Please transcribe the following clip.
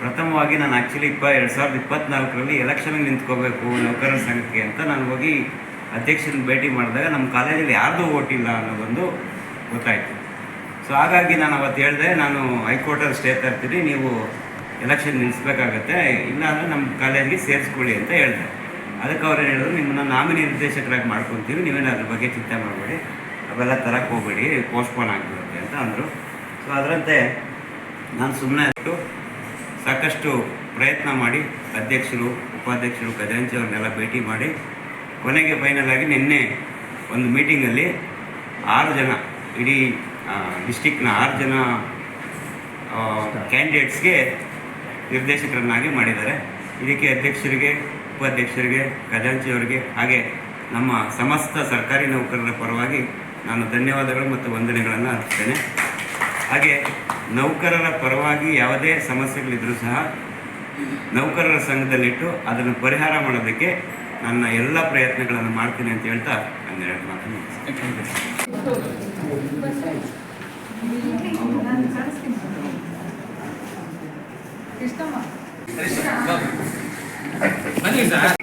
ಪ್ರಥಮವಾಗಿ ನಾನು ಆ್ಯಕ್ಚುಲಿ ಇಪ್ಪ ಎರಡು ಸಾವಿರದ ಇಪ್ಪತ್ನಾಲ್ಕರಲ್ಲಿ ಎಲೆಕ್ಷನ್ಗೆ ನಿಂತ್ಕೋಬೇಕು, ನೌಕರರ ಸಂಘಕ್ಕೆ ಅಂತ ನಾನು ಹೋಗಿ ಅಧ್ಯಕ್ಷರನ್ನ ಭೇಟಿ ಮಾಡಿದಾಗ ನಮ್ಮ ಕಾಲೇಜಲ್ಲಿ ಯಾರ್ದು ಓಟಿಲ್ಲ ಅನ್ನೋದೊಂದು ಗೊತ್ತಾಯಿತು. ಸೊ ಹಾಗಾಗಿ ನಾನು ಅವತ್ತು ಹೇಳಿದೆ, ನಾನು ಹೈಕೋರ್ಟಲ್ಲಿ ಸ್ಟೇ ತರ್ತೀನಿ ನೀವು ಎಲೆಕ್ಷನ್ ನಿಲ್ಲಿಸ್ಬೇಕಾಗತ್ತೆ ಇಲ್ಲ ಅಂದರೆ ನಮ್ಮ ಕಾಲೇಜ್ಗೆ ಸೇರಿಸ್ಕೊಳ್ಳಿ ಅಂತ ಹೇಳಿದೆ. ಅದಕ್ಕೆ ಅವ್ರೇನು ಹೇಳಿದ್ರು, ನಿಮ್ಮನ್ನು ನಾಮಿನಿ ನಿರ್ದೇಶಕರಾಗಿ ಮಾಡ್ಕೊತೀವಿ, ನೀವೇನು ಅದ್ರ ಬಗ್ಗೆ ಚಿಂತೆ ಮಾಡಬೇಡಿ, ಅವೆಲ್ಲ ತರಕ್ಕೆ ಹೋಗಬೇಡಿ ಪೋಸ್ಟ್ಪೋನ್ ಆಗಿಬಿಡುತ್ತೆ ಅಂತ ಅಂದರು. ಸೊ ಅದರಂತೆ ನಾನು ಸುಮ್ಮನೆ ಇಟ್ಟು ಸಾಕಷ್ಟು ಪ್ರಯತ್ನ ಮಾಡಿ ಅಧ್ಯಕ್ಷರು, ಉಪಾಧ್ಯಕ್ಷರು, ಖಜಾಂಚಿ ಅವ್ರನ್ನೆಲ್ಲ ಭೇಟಿ ಮಾಡಿ ಕೊನೆಗೆ ಫೈನಲ್ ಆಗಿ ನಿನ್ನೆ ಒಂದು ಮೀಟಿಂಗಲ್ಲಿ ಆರು ಜನ, ಇಡೀ ಡಿಸ್ಟಿಕ್ನ ಆರು ಜನ ಕ್ಯಾಂಡಿಡೇಟ್ಸ್ಗೆ ನಿರ್ದೇಶಕರನ್ನಾಗಿ ಮಾಡಿದ್ದಾರೆ. ಇದಕ್ಕೆ ಅಧ್ಯಕ್ಷರಿಗೆ, ಉಪಾಧ್ಯಕ್ಷರಿಗೆ ಖಜಾಂಚಿಯವರಿಗೆ ಹಾಗೆ ನಮ್ಮ ಸಮಸ್ತ ಸರ್ಕಾರಿ ನೌಕರರ ಪರವಾಗಿ ನಾನು ಧನ್ಯವಾದಗಳು ಮತ್ತು ವಂದನೆಗಳನ್ನು ಅರ್ಪಿಸ್ತೇನೆ. ಹಾಗೆ ನೌಕರರ ಪರವಾಗಿ ಯಾವುದೇ ಸಮಸ್ಯೆಗಳಿದ್ರೂ ಸಹ ನೌಕರರ ಸಂಘದಲ್ಲಿಟ್ಟು ಅದನ್ನು ಪರಿಹಾರ ಮಾಡೋದಕ್ಕೆ ನನ್ನ ಎಲ್ಲ ಪ್ರಯತ್ನಗಳನ್ನು ಮಾಡ್ತೀನಿ ಅಂತ ಹೇಳ್ತಾ ಹನ್ನೆರಡು ಮಾತು ಮುಗಿಸ್ತೇನೆ. ಕೃಷ್ಣಮ್ಮ ಬನ್ನಿ ಸರ್.